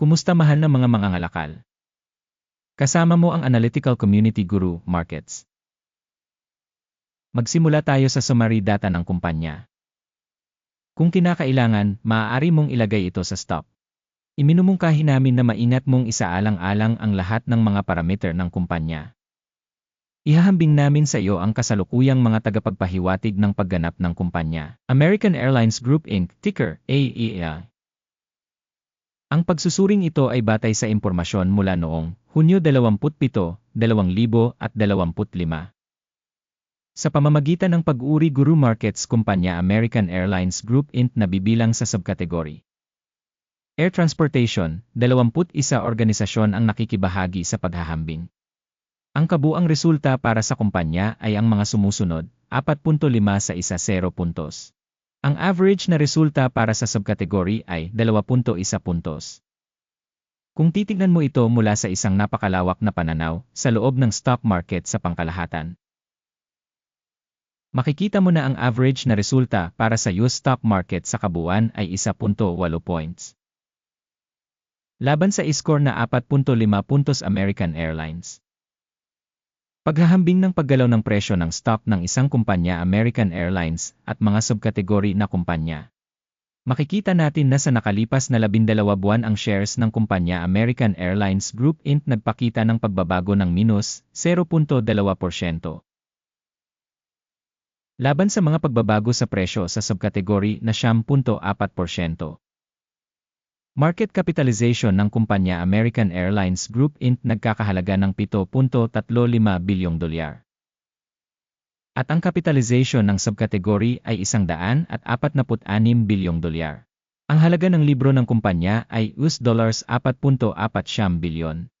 Kumusta mahal na mga mangangalakal? Kasama mo ang Analytical Community Guru Markets. Magsimula tayo sa summary data ng kumpanya. Kung kinakailangan, maaari mong ilagay ito sa stop. Iminumungkahi namin na maingat mong isaalang-alang ang lahat ng mga parameter ng kumpanya. Ihahambing namin sa iyo ang kasalukuyang mga tagapagpahiwatig ng pagganap ng kumpanya. American Airlines Group Inc., ticker AEA. Ang pagsusuring ito ay batay sa impormasyon mula noong Hunyo 27, 2025. Sa pamamagitan ng pag-uri Guru Markets Kumpanya American Airlines Group Inc. na bibilang sa subkategory. Air Transportation, 21 organisasyon ang nakikibahagi sa paghahambing. Ang kabuang resulta para sa kumpanya ay ang mga sumusunod, 4.5 sa isa 0 puntos. Ang average na resulta para sa subkategory ay 2.1 puntos. Kung titignan mo ito mula sa isang napakalawak na pananaw sa loob ng stock market sa pangkalahatan, makikita mo na ang average na resulta para sa US stock market sa kabuuan ay 1.8 points. Laban sa score na 4.5 puntos American Airlines. Paghahambing ng paggalaw ng presyo ng stock ng isang kumpanya American Airlines at mga subkategory na kumpanya. Makikita natin na sa nakalipas na labindalawa buwan ang shares ng kumpanya American Airlines Group Inc. nagpakita ng pagbabago ng minus 0.2%. Laban sa mga pagbabago sa presyo sa subkategory na 10.4%. Market capitalization ng kumpanya American Airlines Group Inc. nagkakahalaga ng 7.35 bilyong dolyar. At ang capitalization ng subkategory ay 146 bilyong dolyar. Ang halaga ng libro ng kumpanya ay US dollars 4.4 bilyon.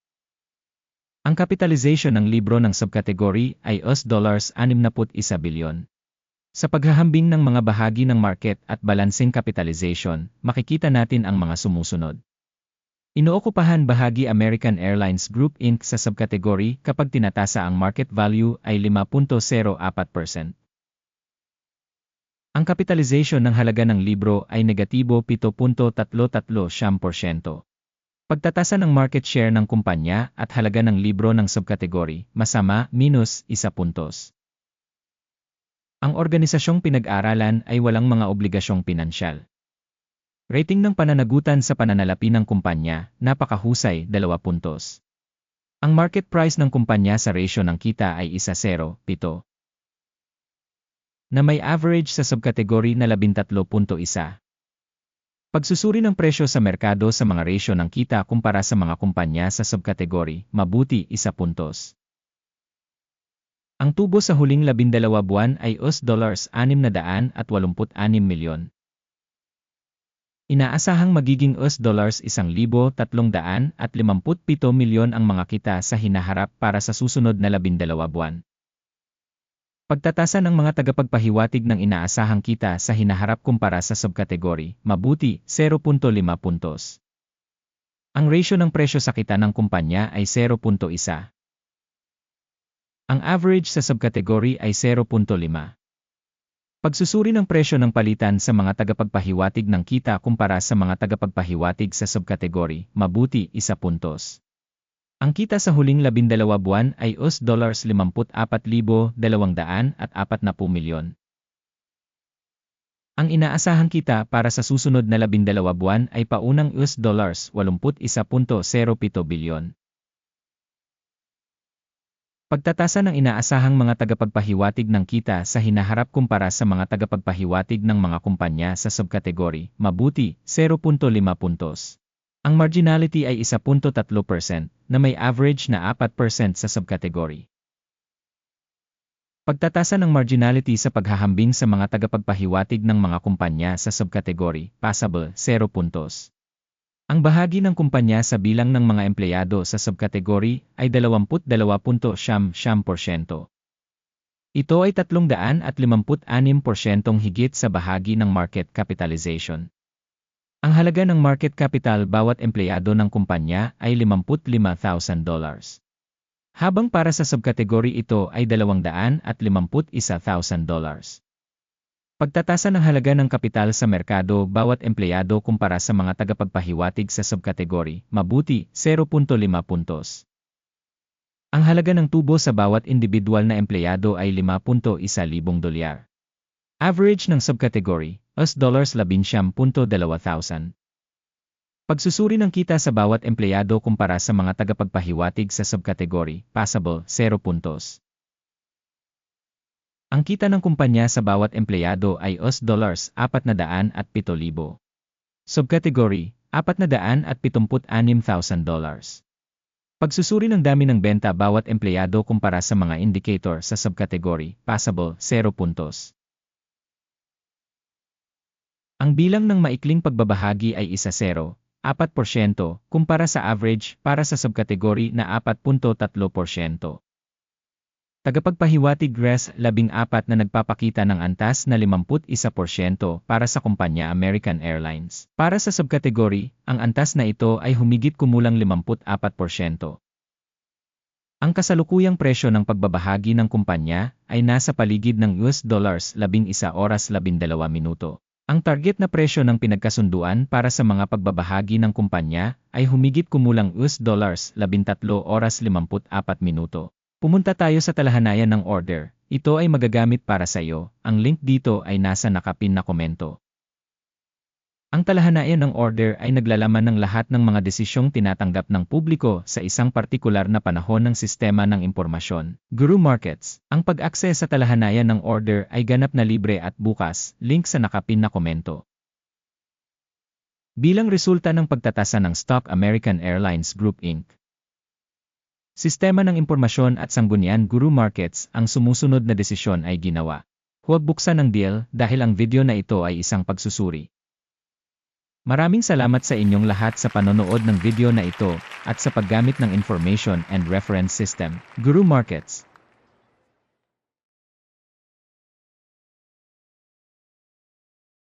Ang capitalization ng libro ng subkategory ay US dollars 61 bilyon. Sa paghahambing ng mga bahagi ng market at balancing capitalization, makikita natin ang mga sumusunod. Inookupahan bahagi American Airlines Group Inc. sa subkategory kapag tinatasa ang market value ay 5.04%. Ang capitalization ng halaga ng libro ay negatibo 7.33%. Pagtatasa ng market share ng kumpanya at halaga ng libro ng subkategory, masama, minus, 1 puntos. Ang organisasyong pinag-aralan ay walang mga obligasyong pinansyal. Rating ng pananagutan sa pananalapi ng kumpanya, napakahusay, 2 puntos. Ang market price ng kumpanya sa ratio ng kita ay 1-0, 7. Na may average sa subkategory na 13.1. Pagsusuri ng presyo sa merkado sa mga ratio ng kita kumpara sa mga kumpanya sa subkategory, mabuti, 1 puntos. Ang tubo sa huling labindalawa buwan ay US dollars 686 milyon. Inaasahang magiging US dollars 1,357 milyon ang mga kita sa hinaharap para sa susunod na labindalawa buwan. Pagtatasa ng mga tagapagpahiwatig ng inaasahang kita sa hinaharap kumpara sa subkategory, mabuti, 0.5 puntos. Ang ratio ng presyo sa kita ng kumpanya ay 0.1. Ang average sa subkategory ay 0.5. Pagsusuri ng presyo ng palitan sa mga tagapagpahiwatig ng kita kumpara sa mga tagapagpahiwatig sa subkategory, mabuti, isa puntos. Ang kita sa huling labindalawa buwan ay US dollars 54,240 milyon. Ang inaasahang kita para sa susunod na labindalawa buwan ay paunang US dollars 81.07 bilyon. Pagtatasa ng inaasahang mga tagapagpahiwatig ng kita sa hinaharap kumpara sa mga tagapagpahiwatig ng mga kumpanya sa subkategory, mabuti, 0.5 puntos. Ang marginality ay 1.3% na may average na 4% sa subkategory. Pagtatasa ng marginality sa paghahambing sa mga tagapagpahiwatig ng mga kumpanya sa subkategory, passable, 0 puntos. Ang bahagi ng kumpanya sa bilang ng mga empleyado sa subkategory ay 22.7%. Ito ay 356% higit sa bahagi ng market capitalization. Ang halaga ng market capital bawat empleyado ng kumpanya ay $55,000. Habang para sa subkategory ito ay $251,000. Pagtatasa ng halaga ng kapital sa merkado bawat empleyado kumpara sa mga tagapagpahiwatig sa subkategory, mabuti, 0.5 puntos. Ang halaga ng tubo sa bawat individual na empleyado ay 5.1 libong dolyar. Average ng subkategory, US dollars 11.2 thousand. Pagsusuri ng kita sa bawat empleyado kumpara sa mga tagapagpahiwatig sa subkategory, passable, 0 puntos. Ang kita ng kumpanya sa bawat empleyado ay US dollars 407,000. Subcategory, 476,000 dollars. Pagsusuri ng dami ng benta bawat empleyado kumpara sa mga indicator sa subcategory, passable, 0 puntos. Ang bilang ng maikling pagbabahagi ay isa 0, 4% kumpara sa average para sa subkategory na 4.3%. Tagapagpahiwatig GRES 14 na nagpapakita ng antas na 51% para sa kumpanya American Airlines. Para sa subkategory, ang antas na ito ay humigit kumulang 54%. Ang kasalukuyang presyo ng pagbabahagi ng kumpanya ay nasa paligid ng US dollars 11 oras 12 minuto. Ang target na presyo ng pinagkasunduan para sa mga pagbabahagi ng kumpanya ay humigit kumulang US dollars 13 oras 54 minuto. Pumunta tayo sa talahanayan ng order. Ito ay magagamit para sa iyo. Ang link dito ay nasa nakapin na komento. Ang talahanayan ng order ay naglalaman ng lahat ng mga desisyong tinatanggap ng publiko sa isang partikular na panahon ng sistema ng impormasyon. Guru Markets. Ang pag-access sa talahanayan ng order ay ganap na libre at bukas. Link sa nakapin na komento. Bilang resulta ng pagtatasa ng Stock American Airlines Group Inc. Sistema ng impormasyon at sanggunian Guru Markets ang sumusunod na desisyon ay ginawa. Huwag buksan ang deal dahil ang video na ito ay isang pagsusuri. Maraming salamat sa inyong lahat sa panonood ng video na ito at sa paggamit ng Information and Reference System, Guru Markets.